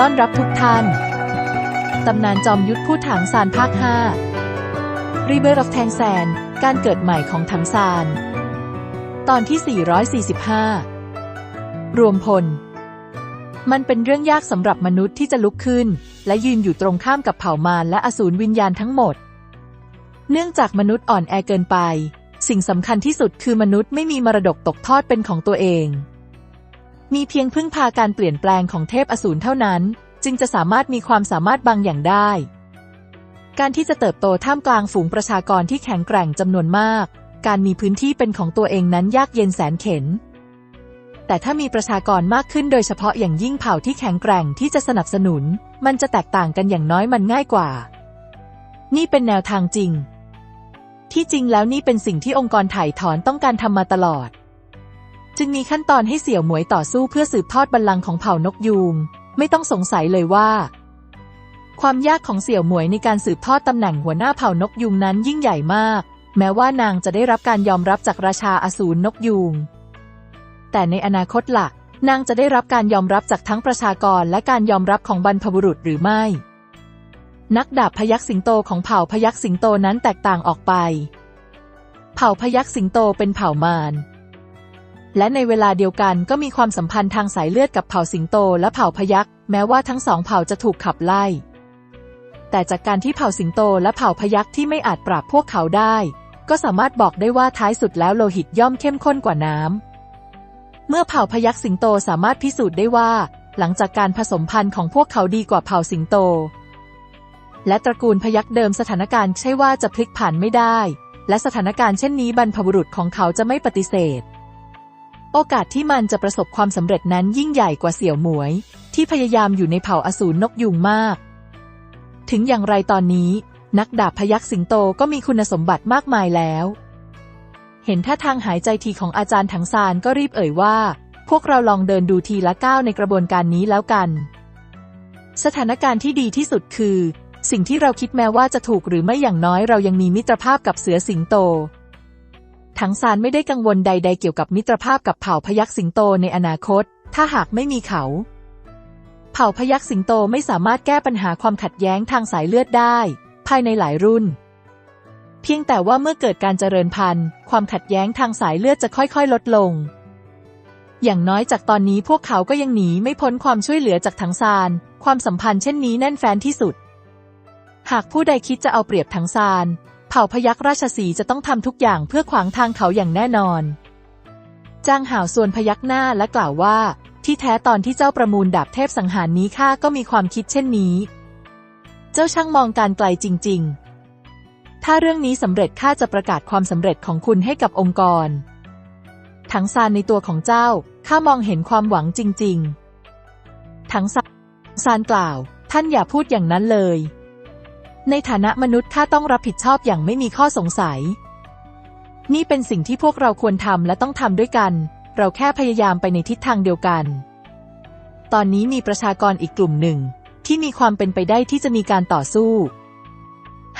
ต้อนรับทุกท่าน ตำนานจอมยุทธพูดถังซานภาค 5 Rebirth of Tang San การเกิดใหม่ของถังซาน ตอนที่ 445 รวมพล มันเป็นเรื่องยากสำหรับมนุษย์ที่จะลุกขึ้น และยืนอยู่ตรงข้ามกับเผ่ามารและอสูรวิญญาณทั้งหมด เนื่องจากมนุษย์อ่อนแอเกินไป สิ่งสำคัญที่สุดคือมนุษย์ไม่มีมรดกตกทอดเป็นของตัวเอง มีเพียงพึ่งพาการเปลี่ยนแปลงของเทพอสูรเท่านั้น จึงจะสามารถมีความสามารถบางอย่างได้ การที่จะเติบโตท่ามกลางฝูงประชากรที่แข็งแกร่งจำนวนมาก การมีพื้นที่เป็นของตัวเองนั้นยากเย็นแสนเข็ญแต่ถ้ามีประชากรมากขึ้นโดยเฉพาะอย่างยิ่งเผ่าที่แข็งแกร่งที่จะสนับสนุน มันจะแตกต่างกันอย่างน้อยมันง่ายกว่า นี่เป็นแนวทางจริง ที่จริงแล้วนี่เป็นสิ่งที่องค์กรไถ่ถอนต้องการทำมาตลอด จึงมีขั้นตอนให้เสี่ยวหมวยต่อสู้เพื่อสืบทอดบัลลังก์ของเผ่านกยูงไม่ต้องสงสัยเลยว่า ความยากของเสี่ยวหมวยในการสืบทอดตำแหน่งหัวหน้าเผ่านกยูงนั้นยิ่งใหญ่มาก แม้ว่านางจะได้รับการยอมรับจากราชาอสูรนกยูง แต่ในอนาคตละ่ะ นางจะได้รับการยอมรับจากทั้งประชากรและการยอมรับของบรรพบุรุษหรือไม่ นักดาบพยักสิงโตของเผ่าพยักสิงโตนั้นแตกต่างออกไป เผ่าพยักสิงโตเป็นเผ่ามาร และในเวลาเดียวกันก็มีความสัมพันธ์ทางสายเลือดกับเผ่าสิงโตและเผ่าพยักแม้ว่าทั้งสองเผ่าจะถูกขับไล่ แต่จากการที่เผ่าสิงโตและเผ่าพยักที่ไม่อาจปราบพวกเขาได้ ก็สามารถบอกได้ว่าท้ายสุดแล้วโลหิตย่อมเข้มข้นกว่าน้ำ เมื่อเผ่าพยักสิงโตสามารถพิสูจน์ได้ว่า หลังจากการผสมพันธุ์ของพวกเขาดีกว่าเผ่าสิงโต และตระกูลพยักเดิมสถานการณ์ใช่ว่าจะพลิกผันไม่ได้ และสถานการณ์เช่นนี้บรรพบุรุษของเขาจะไม่ปฏิเสธ โอกาสที่มันจะประสบความสำเร็จนั้นยิ่งใหญ่กว่าเสี่ยวหมวย ที่พยายามอยู่ในเผ่าอสูรนกยุงมาก ถึงอย่างไรตอนนี้ นักดาบพยักสิงโตก็มีคุณสมบัติมากมายแล้ว เห็นท่าทางหายใจทีของอาจารย์ถังซานก็รีบเอ่ยว่า พวกเราลองเดินดูทีละก้าวในกระบวนการนี้แล้วกัน สถานการณ์ที่ดีที่สุดคือ สิ่งที่เราคิดแม้ว่าจะถูกหรือไม่อย่างน้อยเรายังมีมิตรภาพกับเสือสิงโต ถังซานไม่ได้กังวลใด ๆ เกี่ยวกับมิตรภาพกับเผ่าพยักสิงโตในอนาคต ถ้าหากไม่มีเขา เผ่าพยักสิงโตไม่สามารถแก้ปัญหาความขัดแย้งทางสายเลือดได้ ภายในหลายรุ่น เพียงแต่ว่าเมื่อเกิดการเจริญพันธุ์ ความขัดแย้งทางสายเลือดจะค่อยๆ ลดลง อย่างน้อยจากตอนนี้พวกเขาก็ยังหนีไม่พ้นความช่วยเหลือจากถังซาน ความสัมพันธ์เช่นนี้แน่นแฟ้นที่สุด หากผู้ใดคิดจะเอาเปรียบถังซาน เผ่าพยักราชสีจะต้องทำทุกอย่างเพื่อขวางทางเขาอย่างแน่นอน จางห่าวส่วนพยักหน้าและกล่าวว่า ที่แท้ตอนที่เจ้าประมูลดาบเทพสังหารนี้ข้าก็มีความคิดเช่นนี้ เจ้าช่างมองการไกลจริง ๆ ถ้าเรื่องนี้สำเร็จข้าจะประกาศความสำเร็จของคุณให้กับองค์กรถังซานในตัวของเจ้าข้ามองเห็นความหวังจริงๆถังซานกล่าว ท่านอย่าพูดอย่างนั้นเลย ในฐานะมนุษย์ข้าต้องรับผิดชอบอย่างไม่มีข้อสงสัย นี่เป็นสิ่งที่พวกเราควรทำและต้องทำด้วยกัน เราแค่พยายามไปในทิศทางเดียวกัน ตอนนี้มีประชากรอีกกลุ่มหนึ่ง ที่มีความเป็นไปได้ที่จะมีการต่อสู้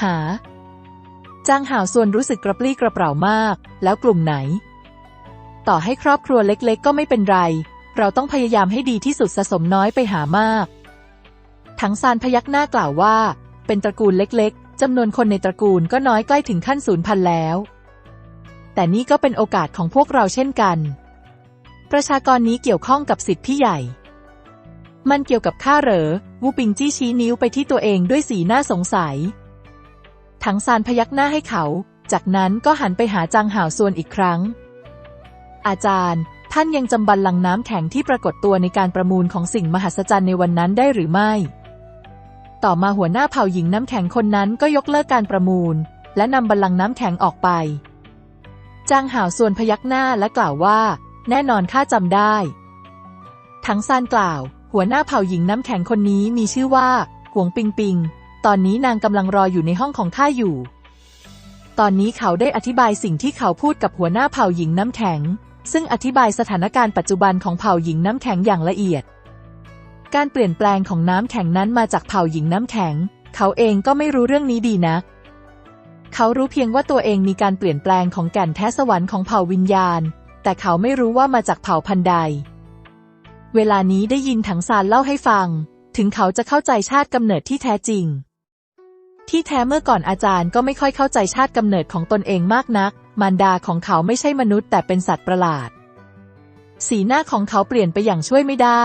หา จางหาวส่วนรู้สึกกระปรี้กระเปร่ามาก แล้วกลุ่มไหน ต่อให้ครอบครัวเล็กๆ ก็ไม่เป็นไร เราต้องพยายามให้ดีที่สุดสะสมน้อยไปหามากถังซานพยักหน้ากล่าวว่า เป็นตระกูลเล็กๆจำนวนคนในตระกูลก็น้อยใกล้ถึงขั้นศูนย์พันแล้ว แต่นี่ก็เป็นโอกาสของพวกเราเช่นกัน ประชากรนี้เกี่ยวข้องกับสิทธิพี่ใหญ่ มันเกี่ยวกับข้าเหรอ วูปิงจี้ชี้นิ้วไปที่ตัวเองด้วยสีหน้าสงสัย ถังซานพยักหน้าให้เขา จากนั้นก็หันไปหาจางห่าวส่วนอีกครั้ง อาจารย์ ท่านยังจำบัลลังน้ำแข็งที่ปรากฏตัวในการประมูลของสิ่งมหัศจรรย์ในวันนั้นได้หรือไม่ ต่อมาหัวหน้าเผ่าหญิงน้ำแข็งคนนั้นก็ยกเลิกการประมูล และนำบัลลังก์น้ำแข็งออกไป จางหาวส่วนพยักหน้าและกล่าวว่า แน่นอนข้าจำได้ถังซานกล่าว หัวหน้าเผ่าหญิงน้ำแข็งคนนี้มีชื่อว่าหวงปิงปิง ตอนนี้นางกำลังรออยู่ในห้องของข้าอยู่ ตอนนี้เขาได้อธิบายสิ่งที่เขาพูดกับหัวหน้าเผ่าหญิงน้ำแข็ง ซึ่งอธิบายสถานการณ์ปัจจุบันของเผ่าหญิงน้ำแข็งอย่างละเอียด การเปลี่ยนแปลงของน้ำแข็งนั้นมาจากเผ่าหญิงน้ำแข็ง เขาเองก็ไม่รู้เรื่องนี้ดีนัก เขารู้เพียงว่าตัวเองมีการเปลี่ยนแปลงของแก่นแท้สวรรค์ของเผ่าวิญญาณ แต่เขาไม่รู้ว่ามาจากเผ่าพันธุ์ใด เวลานี้ได้ยินถังซานเล่าให้ฟัง ถึงเขาจะเข้าใจชาติกำเนิดที่แท้จริง ที่แท้เมื่อก่อนอาจารย์ก็ไม่ค่อยเข้าใจชาติกำเนิดของตนเองมากนัก มารดาของเขาไม่ใช่มนุษย์แต่เป็นสัตว์ประหลาด สีหน้าของเขาเปลี่ยนไปอย่างช่วยไม่ได้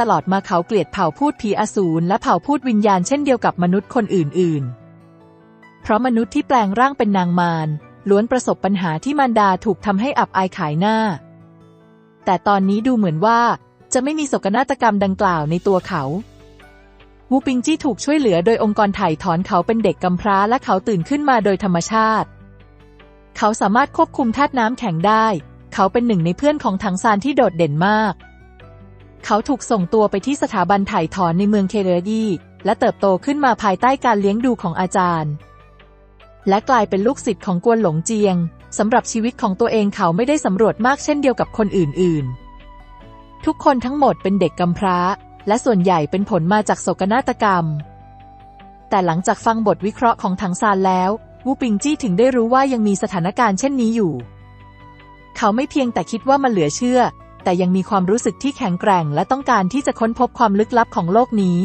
ตลอดมาเขาเกลียดเผ่าพูดผีอสูรและเผ่าพูดวิญญาณเช่นเดียวกับมนุษย์คนอื่นๆ เพราะมนุษย์ที่แปลงร่างเป็นนางมารล้วนประสบปัญหาที่มารดาถูกทำให้อับอายขายหน้า แต่ตอนนี้ดูเหมือนว่าจะไม่มีโศกนาฏกรรมดังกล่าวในตัวเขา วูปิงจี้ถูกช่วยเหลือโดยองค์กรไถ่ถอนเขาเป็นเด็กกำพร้าและเขาตื่นขึ้นมาโดยธรรมชาติ เขาสามารถควบคุมธาตุน้ำแข็งได้ เขาเป็นหนึ่งในเพื่อนของถังซานที่โดดเด่นมาก เขาถูกส่งตัวไปที่สถาบันถ่ายถอนในเมืองเคเรดี และเติบโตขึ้นมาภายใต้การเลี้ยงดูของอาจารย์ และกลายเป็นลูกศิษย์ของกวนหลงเจียงสำหรับชีวิตของตัวเองเขาไม่ได้สำรวจมากเช่นเดียวกับคนอื่นๆ ทุกคนทั้งหมดเป็นเด็กกำพร้า และส่วนใหญ่เป็นผลมาจากโศกนาฏกรรม แต่หลังจากฟังบทวิเคราะห์ของถังซานแล้ววูปิงจี้ถึงได้รู้ว่ายังมีสถานการณ์เช่นนี้อยู่ เขาไม่เพียงแต่คิดว่ามันเหลือเชื่อ แต่ยังมีความรู้สึกที่แข็งแกร่ง และต้องการที่จะค้นพบความลึกลับของโลกนี้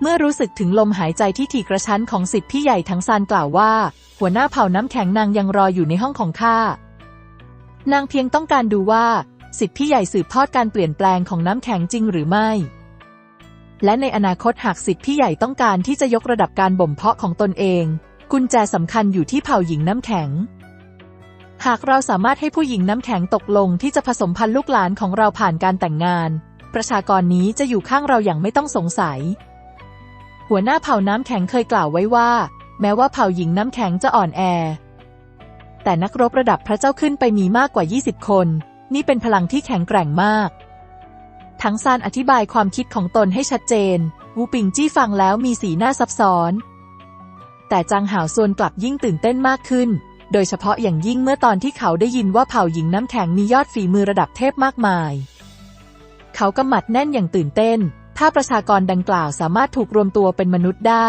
เมื่อรู้สึกถึงลมหายใจที่ถี่กระชั้นของสิทธิพี่ใหญ่ทั้งซานกล่าวว่า หัวหน้าเผ่าน้ำแข็งนางยังรออยู่ในห้องของข้านางเพียงต้องการดูว่า สิทธิพี่ใหญ่สืบทอดการเปลี่ยนแปลงของน้ำแข็งจริงหรือไม่ และในอนาคตหากสิทธิพี่ใหญ่ต้องการที่จะยกระดับการบ่มเพาะของตนเอง กุญแจสำคัญอยู่ที่เผ่าหญิงน้ำแข็ง หากเราสามารถให้ผู้หญิงน้ำแข็งตกลงที่จะผสมพันธุ์ลูกหลานของเราผ่านการแต่งงาน ประชากรนี้จะอยู่ข้างเราอย่างไม่ต้องสงสัย หัวหน้าเผ่าน้ำแข็งเคยกล่าวไว้ว่า แม้ว่าเผ่าหญิงน้ำแข็งจะอ่อนแอ แต่นักรบระดับพระเจ้าขึ้นไปมีมากกว่า 20 คน นี่เป็นพลังที่แข็งแกร่งมาก ทั้งซานอธิบายความคิดของตนให้ชัดเจน วูปิงจี้ฟังแล้วมีสีหน้าซับซ้อน แต่จางหาวซวนกลับยิ่งตื่นเต้นมากขึ้น โดยเฉพาะอย่างยิ่งเมื่อตอนที่เขาได้ยินว่าเผ่าหญิงน้ำแข็งมียอดฝีมือระดับเทพมากมาย เขากำมัดแน่นอย่างตื่นเต้น ถ้าประชากรดังกล่าวสามารถถูกรวมตัวเป็นมนุษย์ได้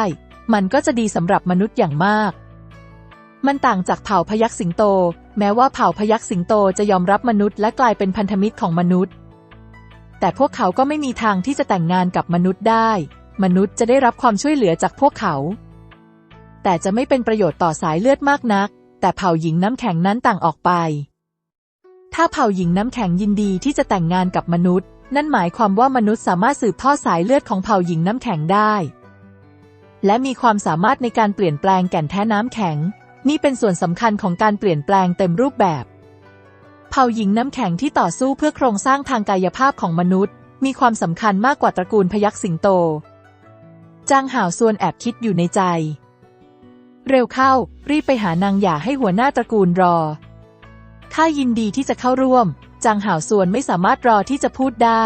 มันก็จะดีสำหรับมนุษย์อย่างมาก มันต่างจากเผ่าพยักสิงโต แม้ว่าเผ่าพยักสิงโตจะยอมรับมนุษย์และกลายเป็นพันธมิตรของมนุษย์ แต่พวกเขาก็ไม่มีทางที่จะแต่งงานกับมนุษย์ได้ มนุษย์จะได้รับความช่วยเหลือจากพวกเขา แต่จะไม่เป็นประโยชน์ต่อสายเลือดมากนัก แต่เผ่าหญิงน้ำแข็งนั้นต่างออกไป ถ้าเผ่าหญิงน้ำแข็งยินดีที่จะแต่งงานกับมนุษย์ นั่นหมายความว่ามนุษย์สามารถสืบทอดสายเลือดของเผ่าหญิงน้ำแข็งได้ และมีความสามารถในการเปลี่ยนแปลงแก่นแท้น้ำแข็ง นี่เป็นส่วนสำคัญของการเปลี่ยนแปลงเต็มรูปแบบเผ่าหญิงน้ำแข็งที่ต่อสู้เพื่อโครงสร้างทางกายภาพของมนุษย์ มีความสำคัญมากกว่าตระกูลพยักสิงโต จางห่าวซวนแอบคิดอยู่ในใจ เร็วเข้า รีบไปหานางอย่าให้หัวหน้าตระกูลรอ ข้ายินดีที่จะเข้าร่วม จางห่าวซวนไม่สามารถรอที่จะพูดได้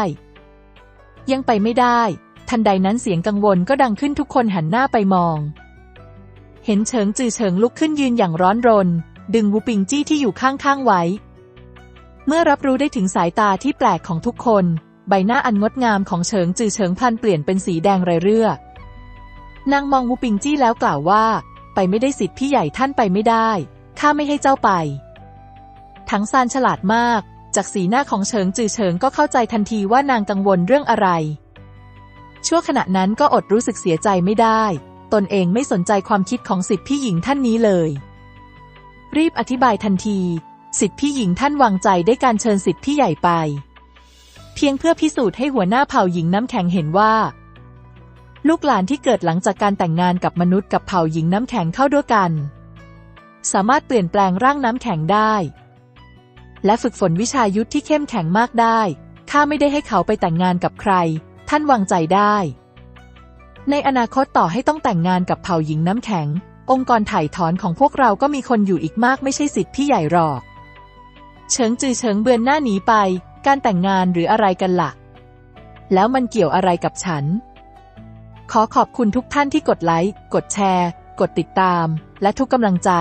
ยังไปไม่ได้ ทันใดนั้นเสียงกังวลก็ดังขึ้นทุกคนหันหน้าไปมอง เห็นเฉิงจือเฉิงลุกขึ้นยืนอย่างร้อนรน ดึงวูปิงจี้ที่อยู่ข้างๆไว้ เมื่อรับรู้ได้ถึงสายตาที่แปลกของทุกคน ใบหน้าอันงดงามของเฉิงจือเฉิงพลันเปลี่ยนเป็นสีแดงไรเรื่อนางมองวูปิงจี้แล้วกล่าวว่า ไปไม่ได้สิทธิ์พี่ใหญ่ท่านไปไม่ได้ ข้าไม่ให้เจ้าไปทั้งซานฉลาดมาก จากสีหน้าของเฉิงจือเฉิงก็เข้าใจทันทีว่านางกังวลเรื่องอะไร ชั่วขณะนั้นก็อดรู้สึกเสียใจไม่ได้ ตนเองไม่สนใจความคิดของสิทธิพี่หญิงท่านนี้เลย รีบอธิบายทันที สิทธิพี่หญิงท่านวางใจได้การเชิญสิทธิพี่ใหญ่ไป เพียงเพื่อพิสูจน์ให้หัวหน้าเผ่าหญิงน้ำแข็งเห็นว่า ลูกหลานที่เกิดหลังจากการแต่งงานกับมนุษย์กับเผ่าหญิงน้ำแข็งเข้าด้วยกัน สามารถเปลี่ยนแปลงร่างน้ำแข็งได้ และฝึกฝนวิชายุทธที่เข้มแข็งมากได้ ข้าไม่ได้ให้เขาไปแต่งงานกับใคร ท่านวางใจได้ ในอนาคตต่อให้ต้องแต่งงานกับเผ่าหญิงน้ำแข็ง องค์กรถ่ายถอนของพวกเราก็มีคนอยู่อีกมากไม่ใช่สิทธิ์พี่ใหญ่หรอก เฉิงจือเฉิงเบือนหน้าหนีไป การแต่งงานหรืออะไรกันละ่ะ แล้วมันเกี่ยวอะไรกับฉัน ขอขอบคุณทุกท่านที่กดไลค์ กดแชร์ กดติดตาม และทุกกำลังใจ